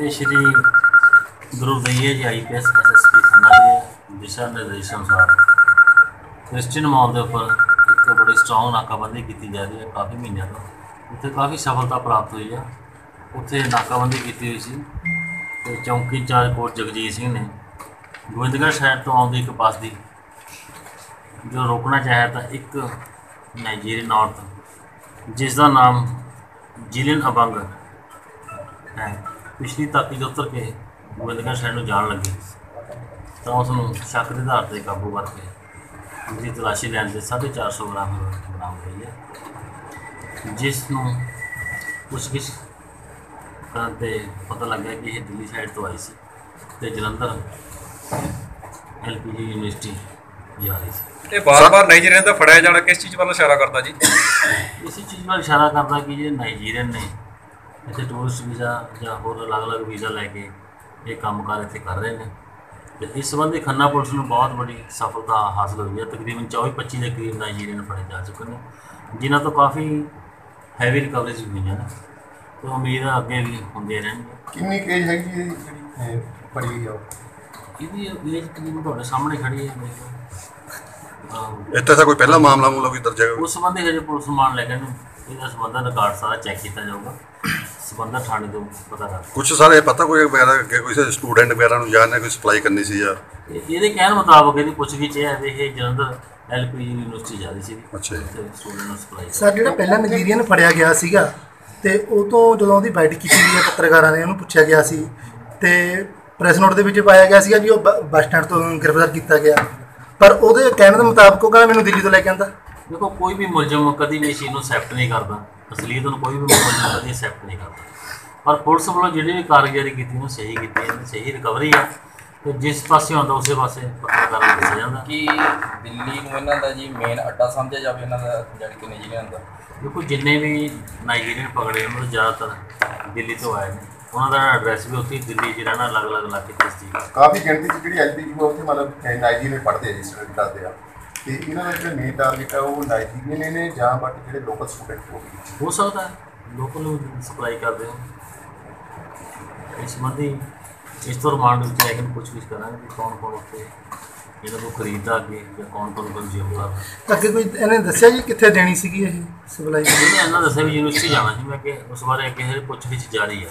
ਇਹ ਸ਼੍ਰੀ ਗੁਰੂ ਦਈਏ ਜੀ ਆਈਪੀਐਸ ਐਸਐਸਪੀ ਖੰਨਾ ਦੇ ਦਿਸ਼ਾ ਨਿਰਦੇਸ਼ਾਂ ਅਨੁਸਾਰ ਕ੍ਰਿਸਚੀਅਨ ਮਾਲ ਦੇ ਉੱਪਰ ਇੱਕ ਬੜੀ ਸਟਰੋਂਗ ਨਾਕਾਬੰਦੀ ਕੀਤੀ ਜਾ ਰਹੀ ਹੈ, ਕਾਫੀ ਮਹੀਨਿਆਂ ਤੋਂ। ਉੱਥੇ ਕਾਫੀ ਸਫਲਤਾ ਪ੍ਰਾਪਤ ਹੋਈ ਆ। ਉੱਥੇ ਨਾਕਾਬੰਦੀ ਕੀਤੀ ਹੋਈ ਸੀ ਤੇ ਚੌਂਕੀ ਇੰਚਾਰਜ ਕੋਟ ਜਗਜੀਤ ਸਿੰਘ ਨੇ ਗੋਬਿੰਦਗੜ੍ਹ ਸ਼ਹਿਰ ਤੋਂ ਆਉਂਦੀ ਇੱਕ ਬੱਸ ਦੀ, ਜੋ ਰੋਕਣਾ ਚਾਹਿਆ ਤਾਂ ਇੱਕ ਨਾਈਜੀਰੀਅਨ ਔਰਤ ਜਿਸ ਦਾ ਨਾਮ ਜਿਲਿਨ ਅਬੰਗ ਹੈ। ਪਿਛਲੀ ਤਾਕੀ ਤੋਂ ਉਤਰ ਕੇ ਗੋਬਿੰਦਗੜ੍ਹ ਸ਼ਹਿਰ ਨੂੰ ਜਾਣ ਲੱਗੀ ਤਾਂ ਉਸ ਨੂੰ ਸ਼ੱਕ ਦੇ ਆਧਾਰ ਤੇ ਕਾਬੂ ਕਰਕੇ ਉਸਦੀ ਤਲਾਸ਼ੀ ਲੈਣ ਤੇ 450 ਗ੍ਰਾਮ ਬਰਾਮਦ ਹੋਈ ਹੈ। ਜਿਸ ਨੂੰ ਪੁੱਛਗਿੱਛ ਕਰਨ ਤੇ ਪਤਾ ਲੱਗਿਆ ਕਿ ਇਹ ਦਿੱਲੀ ਸਾਈਡ ਤੋਂ ਆਈ ਸੀ ਤੇ ਜਲੰਧਰ ਐਲਪੀਜੀ ਯੂਨੀਵਰਸਿਟੀ ਜਾ ਰਹੀ ਸੀ। ਇਹ ਬਾਰ-ਬਾਰ ਨਾਈਜੀਰੀਆ ਦਾ ਫੜਿਆ ਜਾਣਾ ਕਿਸ ਚੀਜ਼ ਵੱਲ ਇਸ਼ਾਰਾ ਕਰਦਾ ਜੀ? ਇਸੇ ਚੀਜ਼ ਵੱਲ ਇਸ਼ਾਰਾ ਕਰਦਾ ਕਿ ਜਿਹੜੇ ਨਾਈਜੀਰੀਅਨ ਨੇ ਇੱਥੇ ਟੂਰਿਸਟ ਵੀਜ਼ਾ ਜਾਂ ਹੋਰ ਅਲੱਗ-ਅਲੱਗ ਵੀਜ਼ਾ ਲੈ ਕੇ ਇਹ ਕੰਮਕਾਰ ਇੱਥੇ ਕਰ ਰਹੇ ਨੇ। ਤੇ ਇਸ ਸੰਬੰਧੀ ਖੰਨਾ ਪੁਲਿਸ ਨੂੰ ਬਹੁਤ ਵੱਡੀ ਸਫਲਤਾ ਹਾਸਲ ਹੋਈ ਹੈ। ਤਕਰੀਬਨ 24-25 ਦੇ ਕਰੀਬ ਨਾਈਜੀਰੀਅਨ ਫੜੇ ਜਾ ਚੁੱਕੇ ਨੇ ਜਿਨ੍ਹਾਂ ਤੋਂ ਕਾਫੀ ਹੈਵੀ ਰਿਕਵਰੀਜ਼ ਹੋਈਆਂ ਨੇ। ਤੇ ਉਮੀਦ ਹੈ ਅੱਗੇ ਵੀ ਹੁੰਦੇ ਰਹਿਣਗੇ। ਕਿੰਨੀ ਕੇਜ ਹੈਗੀ ਜੀ? ਜਿਹੜੀ ਇਹ ਫੜੀ ਗਈ ਆ ਉਹ? ਇਹਦੀ ਏਜ ਤਕਰੀਬਨ ਤੁਹਾਡੇ ਸਾਹਮਣੇ ਖੜੀ ਹੈ। ਇੱਥੇ ਤਾਂ ਕੋਈ ਪਹਿਲਾ ਮਾਮਲਾ ਮੂਲਾ ਕੋਈ ਦਰਜ ਹੈਗਾ? ਉਸ ਸੰਬੰਧੀ ਹਜੇ ਪੁਲਿਸ ਮਾਨ ਲੈ ਕੇ ਨੂੰ। ਇਹਦਾ ਸੰਬੰਧਤ ਰਿਕਾਰਡ ਸਾਰਾ ਚੈੱਕ ਕੀਤਾ ਜਾਊਗਾ। ਸੰਬੰਧਤ ਥਾਣੇ ਤੋਂ ਪਤਾ ਕਰ ਕੁਝ ਸਾਰੇ ਇਹ ਪਤਾ ਕੋਈ ਵਗੈਰਾ ਅੱਗੇ ਕੋਈ ਸਟੂਡੈਂਟ ਵਗੈਰਾ ਨੂੰ ਜਾਂ ਕੋਈ ਸਪਲਾਈ ਕਰਨੀ ਸੀ ਜਾਂ? ਇਹ- ਇਹਦੇ ਕਹਿਣ ਮੁਤਾਬਕ ਇਹਦੀ ਇਹ ਹੈ ਵੀ ਇਹ ਜਲੰਧਰ ਐਲਪੀਜੀ ਯੂਨੀਵਰਸਿਟੀ ਜਾ ਰਹੀ ਸੀ ਅੱਛਾ ਜੀ। ਸਟੂਡੈਂਟ ਨੂੰ ਸਪਲਾਈ ਸਰ ਜਿਹੜਾ ਪਹਿਲਾਂ ਨਜੀਰੀਅਨ ਫੜਿਆ ਗਿਆ ਸੀਗਾ ਤੇ ਉਹ ਤੋਂ ਜਦੋਂ ਉਹਦੀ ਬਾਈਟ ਕੀਤੀ ਗਈ ਹੈ ਪੱਤਰਕਾਰਾਂ ਨੇ ਉਹਨੂੰ ਪੁੱਛਿਆ ਗਿਆ ਸੀ। ਤੇ ਪ੍ਰੈਸ ਨੋਟ ਦੇ ਵਿੱਚ ਪਾਇਆ ਗਿਆ ਸੀਗਾ ਵੀ ਉਹ ਬੱਸ ਸਟੈਂਡ ਤੋਂ ਗ੍ਰਿਫਤਾਰ ਕੀਤਾ ਗਿਆ। ਪਰ ਉਹਦੇ ਕਹਿਣ ਦੇ ਮੁਤਾਬਕ ਉਹ ਕਹਿੰਦਾ ਮੈਨੂੰ ਦਿੱਲੀ ਤੋਂ ਲੈ ਕੇ ਆਂਦਾ ਦੇਖੋ ਕੋਈ ਵੀ ਮੁਲਜ਼ਮ ਕਦੀ ਵੀ ਇਸ ਚੀਜ਼ ਨੂੰ ਐਕਸੈਪਟ ਨਹੀਂ ਕਰਦਾ। ਅਸਲੀਅਤ ਨੂੰ ਕੋਈ ਵੀ ਮੁਲਜ਼ਮ ਕਦੀ ਐਕਸੈਪਟ ਨਹੀਂ ਕਰਦਾ। ਪਰ ਪੁਲਿਸ ਵੱਲੋਂ ਜਿਹੜੀ ਵੀ ਕਾਰਗੁਜ਼ਾਰੀ ਕੀਤੀ ਉਹ ਸਹੀ ਕੀਤੀ ਹੈ ਸਹੀ ਰਿਕਵਰੀ ਹੈ। ਤੇ ਜਿਸ ਪਾਸੇ ਹੁੰਦਾ ਉਸੇ ਪਾਸੇ ਪੱਤਰਕਾਰਾਂ ਨੂੰ ਦੱਸਿਆ ਜਾਂਦਾ। ਕਿ ਦਿੱਲੀ ਨੂੰ ਇਹਨਾਂ ਦਾ ਜੀ ਮੇਨ ਅੱਡਾ ਸਮਝਿਆ ਜਾਵੇ ਇਹਨਾਂ ਦਾ ਜਾਣੀ ਕਿ ਨਿਊਜ਼ੀਲੈਂਡ ਦਾ ਦੇਖੋ ਜਿੰਨੇ ਵੀ ਨਾਈਜੀਰੀਅਨ ਪਕੜੇ ਉਹਨਾਂ ਦੇ ਜ਼ਿਆਦਾਤਰ ਦਿੱਲੀ ਤੋਂ ਆਏ ਨੇ। ਉਹਨਾਂ ਦਾ ਐਡਰੈਸ ਵੀ ਉੱਥੇ ਦਿੱਲੀ 'ਚ ਰਹਿਣਾ ਅਲੱਗ-ਅਲੱਗ ਇਲਾਕੇ 'ਚ ਸੀ ਕਾਫੀ ਗਿਣਤੀ ਚ ਜਿਹੜੀ ਐਲਪੀਜੀ ਉੱਥੇ ਮਤਲਬ ਨਾਈਜੀਰੀਅਨ ਪੜ੍ਹਦੇ ਆ ਜੀ ਸਟੂਡੈਂਟ ਕਰਦੇ ਆ। ਤੇ ਇਹਨਾਂ ਦਾ ਜਿਹੜਾ ਮੇਨ ਟਾਰਗੇਟ ਆ ਉਹ ਨਾਈਜੀਰੀਅਨ ਨੇ ਜਾਂ ਬਟ ਜਿਹੜੇ ਲੋਕਲ ਸਟੂਡੈਂਟ ਹੋ ਗਏ ਹੋ ਸਕਦਾ ਹੈ ਲੋਕਾਂ ਨੂੰ ਸਪਲਾਈ ਕਰਦੇ ਹੋ ਇਸ ਸੰਬੰਧੀ ਇਸ ਤੋਂ ਰਿਮਾਂਡ ਵਿੱਚ ਲੈ ਕੇ ਪੁੱਛਗਿੱਛ ਕਰਾਂਗੇ ਕਿ ਕੌਣ ਕੌਣ ਉੱਥੇ ਇਹਨਾਂ ਨੂੰ ਖਰੀਦਦਾ ਅੱਗੇ ਜਾਂ ਕੌਣ ਕੌਣ ਕੰਜ਼ਿਊਮ ਕਰਦਾ ਅੱਗੇ ਕੋਈ ਇਹਨੇ ਦੱਸਿਆ ਜੀ ਕਿੱਥੇ ਦੇਣੀ ਸੀਗੀ ਇਹ ਸਪਲਾਈ ਇਹਨੇ ਇਹਨਾਂ ਦੱਸਿਆ ਵੀ ਯੂਨੀਵਰਸਿਟੀ ਜਾਣਾ ਸੀ। ਮੈਂ ਕਿ ਉਸ ਬਾਰੇ ਅੱਗੇ ਪੁੱਛਗਿੱਛ ਜਾਰੀ ਹੈ